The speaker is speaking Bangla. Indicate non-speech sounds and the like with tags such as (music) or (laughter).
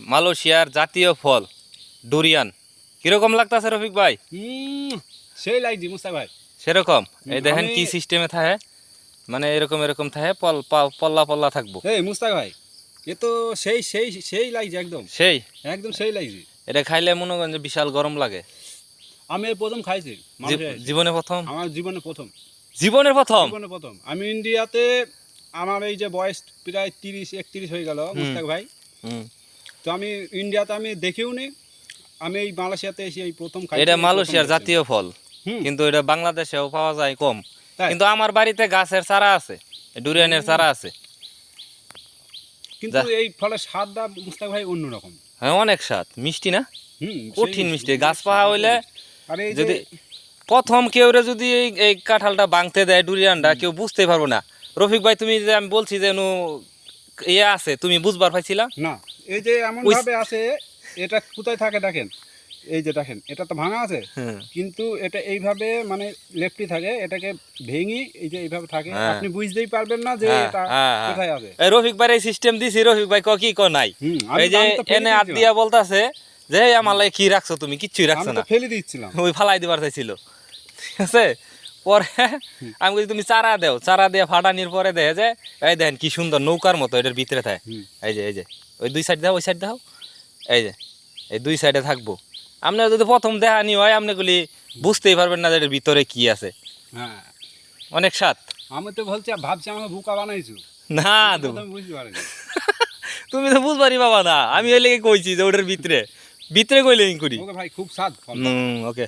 মালয়েশিয়ার জাতীয় ফল ডুরিয়ান কীরকম লাগতাছে রফিক ভাই? সেই লাগছি মুস্তাক ভাই। সেরকম? এই দেখেন কি সিস্টেমে থাকে। মানে এরকম এরকম থাকে পল পল্লা পল্লা থাকব। এই মুস্তাক ভাই এ তো সেই সেই সেই লাগছে একদম। সেই? একদম সেই লাগছে। এটা খাইলে মনে করেন যে বিশাল গরম লাগে। আমি এই প্রথম খাইছি জীবনে প্রথম? আমার জীবনে প্রথম। জীবনের প্রথম? জীবনে প্রথম। আমি ইন্ডিয়াতে আমার এই যে বয়স প্রায় তিরিশ একত্রিশ হয়ে গেল মুস্তাক ভাই। তো আমি ইন্ডিয়াতে আমি দেখেও নি আমি এই মালয়েশিয়াতে এসে এই প্রথম এটা মালয়েশিয়ার জাতীয় ফল। কিন্তু এটা বাংলাদেশেও পাওয়া যায় কম। কিন্তু আমার বাড়িতে গাছের চারা আছে ডুরিয়ানের চারা আছে। কিন্তু এই ফলের স্বাদটা মুস্তাক ভাই অন্যরকম হ্যাঁ অনেক স্বাদ। মিষ্টি না? কঠিন মিষ্টি। গাছ পাহা হইলে যদি প্রথম কেউ যদি এই এই কাঁঠালটা ভাঙতে দেয় ডুরিয়ানটা কেউ বুঝতেই পারব না। রফিক ভাই তুমি যে আমি বলছি যে নু ইয়ে আছে তুমি বুঝবার পাইছিলা? না। এই যে এমন ভাবে আছে এটা কোথায় থাকে দেখেন? এই যে দেখেন এটা তো ভাঙা আছে। কিন্তু এটা এইভাবে মানে লেফটি থাকে এটাকে ভেঙে এই যে এইভাবে থাকে হ্যাঁ। আপনি বুঝতেই পারবেন না যে হ্যাঁ, এটা হ্যাঁ, হ্যাঁ। কোথায় আছে। এই রফিক ভাই এই সিস্টেম দিছি রফিক ভাই ক কি ক নাই। এই যে এনে দিয়েছিলাম। দিয়া বলতাছে যে আমার লাগে কি রাখছো তুমি? কিচ্ছুই রাখছো না। ফেলে দিচ্ছিলাম ওই ফালাই দিবার চাইছিল। ঠিক আছে? পরে আমি বলছি তুমি চারা দেও। চারা দিয়ে ফাটানির পরে দেখে যে এই দেখেন কি সুন্দর নৌকার মতো এটার ভিতরে থাকে। এই যে এই যে। ওই দুই সাইড দাও ওই সাইড দাও। এই যে এই দুই সাইডে থাকব। আপনার যদি প্রথম দেখানি হয় আপনি গুলি বুঝতেই পারবেন না যে এটার ভিতরে কি আছে। হ্যাঁ। অনেক স্বাদ। আমি তো বলছি ভাবছি আমাকে বুকা বানাইছো। না তুমি তো (laughs) বুঝবারই বাবা না। আমি ওই লেগে কইছি যে ওটার ভিতরে। ভিতরে কইলে করি। ওকে ভাই খুব স্বাদ ফল ওকে।